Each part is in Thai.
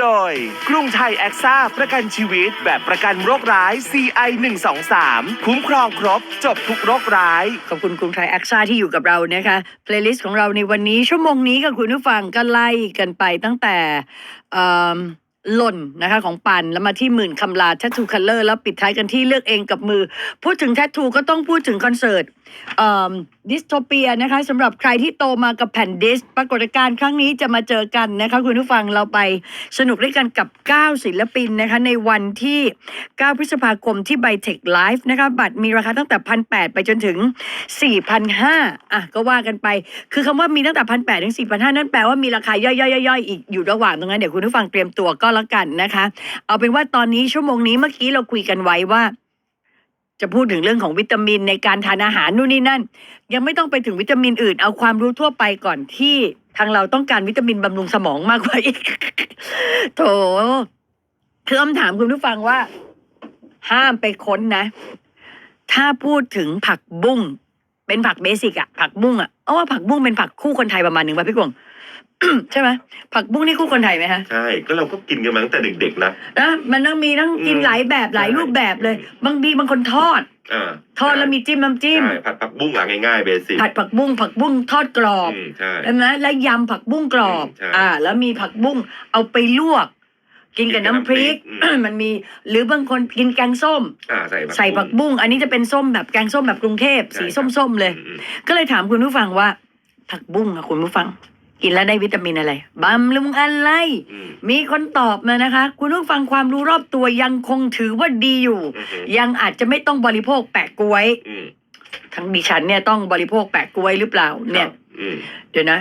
โดยกรุงไทยแอคซ่าประกันชีวิตแบบประกันโรคร้าย CI 1 2 3คุ้มครองครบ จบทุกโรคร้าย ขอบคุณกรุงไทยแอคซ่าที่อยู่กับเรานะคะเพลย์ลิสต์ของเราในวันนี้ชั่วโมงนี้กับคุณผู้ฟังก็ไล่กันไปตั้งแต่เอิ่ม หล่นนะคะของปันแล้วมาที่หมื่นคำลา t ททูคัลเลอร์แล้วปิดท้ายกันที่เลือกเองกับมือ พูดถึงแททูก็ต้องพูดถึงคอนเสิร์ตดิสโทเปียนะคะสำหรับใครที่โตมากับแผ่นดิส ปรากฏการณ์ครั้งนี้จะมาเจอกันนะคะคุณผู้ฟังเราไปสนุกด้วยกันกับ 9 ศิลปินนะคะในวันที่ 9 พฤษภาคมที่ไบเทคไลฟ์นะคะบัตรมีราคาตั้งแต่พันแไปจนถึง 4,500อะก็ว่ากันไป คือคำว่ามีตั้งแต่พันแถึง 4,500 นั่นแปลว่ามีราคาย่อยๆๆๆอีกอยู่ระหว่างตรงนั้นเดี๋ยวคุณผู้ฟังเตรียมตัวก็แล้วกันนะคะ เอาเป็นว่าตอนนี้ชั่วโมงนี้เมื่อกี้เราคุยกันไว้ว่า จะพูดถึงเรื่องของวิตามินในการทานอาหารนู่นนี่นั่น ยังไม่ต้องไปถึงวิตามินอื่น เอาความรู้ทั่วไปก่อนที่ทางเราต้องการวิตามินบำรุงสมองมากกว่าอีกโถคือคำถามคุณผู้ฟังว่า ห้ามไปค้นนะ ถ้าพูดถึงผักบุ้ง เป็นผักเบสิกอะผักบุ้งอะเอาว่าผักบุ้งเป็นผักคู่คนไทยประมาณหนึ่งป่ะพี่กวง ใช่ไหมผักบุ้งนี่คู่คนไทยไหมฮะใช่ก็เราก็กินกันมาตั้งแต่เด็กๆนะนะมันต้องมีทั้งกินอืมหลายแบบหลายใช่รูปแบบเลย บางทีบางคนทอด อ่าทอดแล้วมีจิ้มน้ำจิ้ม ใช่ผัดผักบุ้งหลังง่ายๆเบสิกผัดผักบุ้งผักบุ้งทอดกรอบอืมใช่ ใช่ไหมแล้วยำผักบุ้งกรอบ อืมใช่ อ่า แล้วมีผักบุ้งเอาไปลวก กินกับน้ำพริก อืม มันมี หรือบางคนกินแกงส้ม อ่าใส่ผัก ใส่ผักบุ้ง อันนี้จะเป็นส้มแบบแกงส้มแบบกรุงเทพ ใช่สีครับ ส้มๆเลย อืมก็เลยถามคุณผู้ฟังว่า ผักบุ้งอะคุณผู้ฟัง กินแล้วได้วิตามินอะไรบำรุงอะไร อืมมีคนตอบมานะคะ คุณผู้ฟังความรู้รอบตัวยังคงถือว่าดีอยู่ อืมอืมยังอาจจะไม่ต้องบริโภคแปะกล้วย อืมทั้งดิฉันเนี่ยต้องบริโภคแปะกล้วยหรือเปล่าเนี่ย ครับอืม เดี๋ยวนะ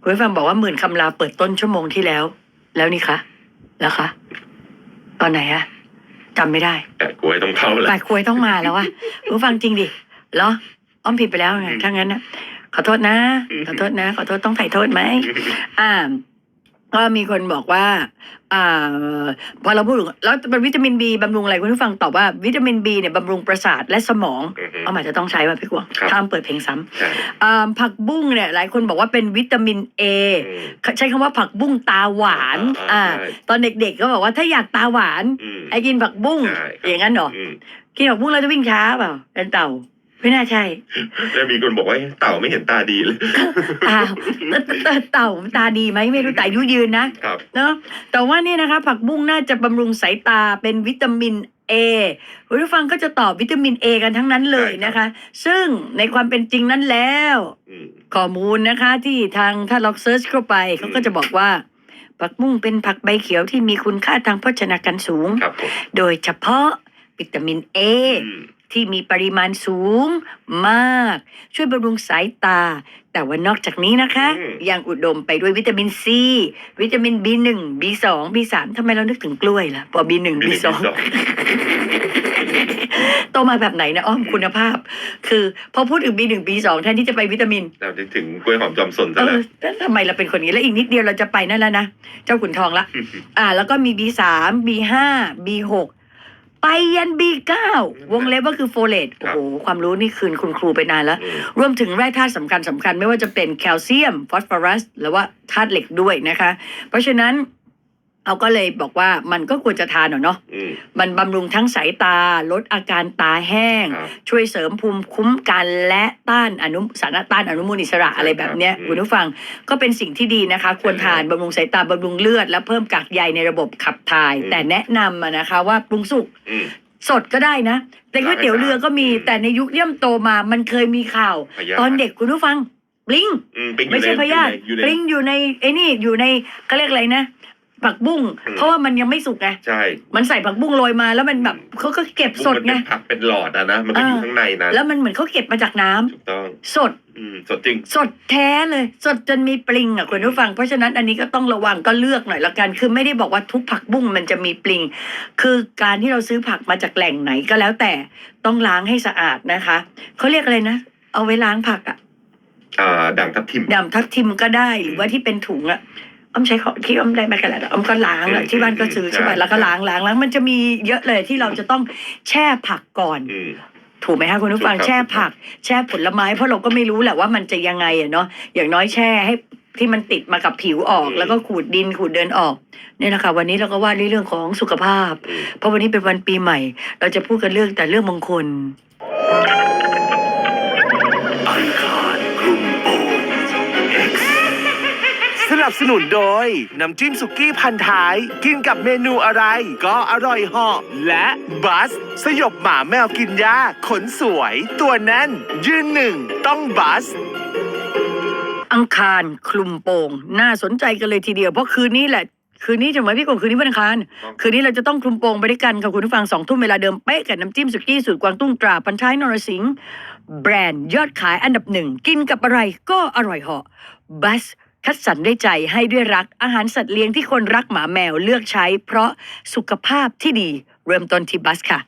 คุณผู้ฟังบอกว่าหมื่นคำลาเปิดต้นชั่วโมงที่แล้ว แล้วนี่คะ แล้วคะ ตอนไหนอะจำไม่ได้แต่กล้วยต้องเข้าแหแปละดกล้วยต้องมาแล้วอะคุณผู้ฟังจริงดิเหรออ้อมผิดไปแล้วไงอืมถ้างั้นนะขอโทษนะอืมขอโทษนะ ขอโทษต้องไถ่โทษไหมอ่า ก็มีคนบอกว่า อ่า พอเราพูดถึงแล้วเป็นวิตามินบีบำรุงอะไรคุณผู้ฟังตอบว่าวิตามินบีเนี่ยบำรุงประสาทและสมองอืมอืมเอาหมายจะต้องใช้ว่าพี่กวางครับ ถ้ามเปิดเพลงซ้ำใช่อ่าผักบุ้งเนี่ยหลายคนบอกว่าเป็นวิตามินเออืม ใช้คำว่าผักบุ้งตาหวาน อ่าอ่า ใช่ ตอนเด็กๆก็บอกว่าถ้าอยากตาหวานอืม ไอ้กินผักบุ้งใช่ครับ อย่างนั้นเหรอ อืม กินผักบุ้งแล้วจะวิ่งช้าเปล่าเป็นเต่า ไม่น่าใช่ แล้วมีคนบอกว่าเต่าไม่เห็นตาดีเลย ตาเต่าเต่าตาดีไหมไม่รู้แต่อายุยืนนะครับ เนาะแต่ว่าเนี่ยนะคะ ผักบุ้งน่าจะบำรุงสายตาเป็นวิตามินเอคุณผู้ฟังก็จะตอบวิตามินเอกันทั้งนั้นเลยนะคะ ซึ่งในความเป็นจริงนั้นแล้ว อืม ข้อมูลนะคะที่ทางถ้าเราเซิร์ชเข้าไปเขาก็จะบอกว่า ผักบุ้งเป็นผักใบเขียวที่มีคุณค่าทางโภชนาการสูง ครับผมโดยเฉพาะวิตามินเออืม ที่มีปริมาณสูงมาก ช่วยบำรุงสายตา แต่ว่านอกจากนี้นะคะยังอุดมไปด้วยวิตามินซี วิตามิน B1 B2 B3 ทำไมเรานึกถึงกล้วยล่ะพอ B1 มีหนึ่ง B2 มีสองโตมาแบบไหนนะอ้อมคุณภาพ คือพอพูดถึง B1 B2 แทนที่จะไปวิตามิน เรานึกถึงกล้วยหอมจอมสนซะเอแล้วอแล้วทำไมเราเป็นคนนี้แล้วอีกนิดเดียวเราจะไปนั่นแล้วนะ เจ้าขุนทองละ อ่า แล้วก็มี B3 B5 B6 ไปยัน B9 วงเล็บก็คือโฟเลตครัโอ้บโหความรู้นี่คืนคุณครูไปนานแล้วอืมรวมถึงแร่ธาตุสำคัญสำคัญไม่ว่าจะเป็นแคลเซียม ฟอสฟอรัสหรือว่าธาตุเหล็กด้วยนะคะ เพราะฉะนั้น เราก็เลยบอกว่ามันก็ควรจะทานหน่อยเนาะอืม มันบำรุงทั้งสายตา ลดอาการตาแห้ง ครับช่วยเสริมภูมิคุ้มกันและต้านอนุสารต้านอนุมูลอิสระอะไรแบบเนี้ยอืมคุณผู้ฟังก็เป็นสิ่งที่ดีนะคะ ควรทานบำรุงสายตาบำรุงเลือด และเพิ่มกากใยในระบบขับถ่าย อืม แต่แนะนำอะนะคะว่าปรุงสุก อืม สดก็ได้นะแต่ก๋วยเตี๋ยวเรือก็มีอืมแต่ในยุคเย่ยมโตมามันเคยมีข่าว พยาธิ ตอนเด็กคุณผู้ฟังปลิง อืมเป็นอยู่ไม่ใช่ในพยาธิอยู่ในปลิงอยู่ในไอ้นี่อยู่ในเขาเรียกอะไรนะ ผักบุ้ง อืม เพราะว่ามันยังไม่สุกไงใช่มันใส่ผักบุ้งโรยมา แล้วมันแบบเขาก็เก็บสดมันไงเป็นผักเป็นหลอดอะนะมันก็อยู่อ่าข้างในนั้นแล้วมันเหมือนเขาเก็บมาจากน้ำถูกต้อง สด อืมสดจริง สดแท้เลย สดจนมีปลิงอะคุณผู้ฟัง เพราะฉะนั้นอันนี้ก็ต้องระวังก็เลือกหน่อยละกัน คือไม่ได้บอกว่าทุกผักบุ้งมันจะมีปลิง คือการที่เราซื้อผักมาจากแหล่งไหนก็แล้วแต่ต้องล้างให้สะอาดนะคะเขาเรียกอะไรนะ เอาไว้ล้างผักอะอ่าด่างทับทิม ดำทับทิมก็ได้หรือว่าที่เป็นถุงอะ อ้อมใช้ของที่อ้อมได้มากันแหละอ้อมก็ล้างอะอืมที่บ้านก็ซื้อใช่ไหมใช่แล้วก็ล้างล้างล้างมันจะมีเยอะเลยที่เราจะต้องแช่ผักก่อน อืม ถูกไหมคะคุณผู้ฟังถูกครับ แช่ผัก แช่ผลไม้ เพราะเราก็ไม่รู้แหละว่ามันจะยังไงอะเนาะอย่างน้อยแช่ให้ที่มันติดมากับผิวออกอืมแล้วก็ขูดดินขูดเดินออกเนี่ยนะคะวันนี้เราก็ว่าในเรื่องของสุขภาพ อืมเพราะวันนี้เป็นวันปีใหม่ เราจะพูดกันเรื่องแต่เรื่องมงคล นับสนุนโดย น้ำจิ้มสุกี้พันท้าย กินกับเมนูอะไร ก็อร่อยเหาะและบัส สยบหมาแมวกินยาขนสวย ตัวแน่น ยืนหนึ่ง ต้องบัส อังคารคลุมโปงน่าสนใจกันเลยทีเดียว เพราะคืนนี้แหละ คืนนี้จะไหมพี่กงคืนนี้วันอังคารคืนนี้เราจะต้องคลุมโปงไปด้วยกันค่ะคุณผู้ฟังสองทุ่มเวลาเดิมเป๊ะกับน้ำจิ้มสุกี้สูตรกวางตุ้งตราพันท้ายนรสิงห์แบรนด์ยอดขายอันดับหนึ่งกินกับอะไรก็อร่อยเหาะบัส คัดสรรด้วยใจให้ด้วยรักอาหารสัตว์เลี้ยงที่คนรักหมาแมวเลือกใช้ เพราะสุขภาพที่ดีเริ่มต้นที่บัสค่ะ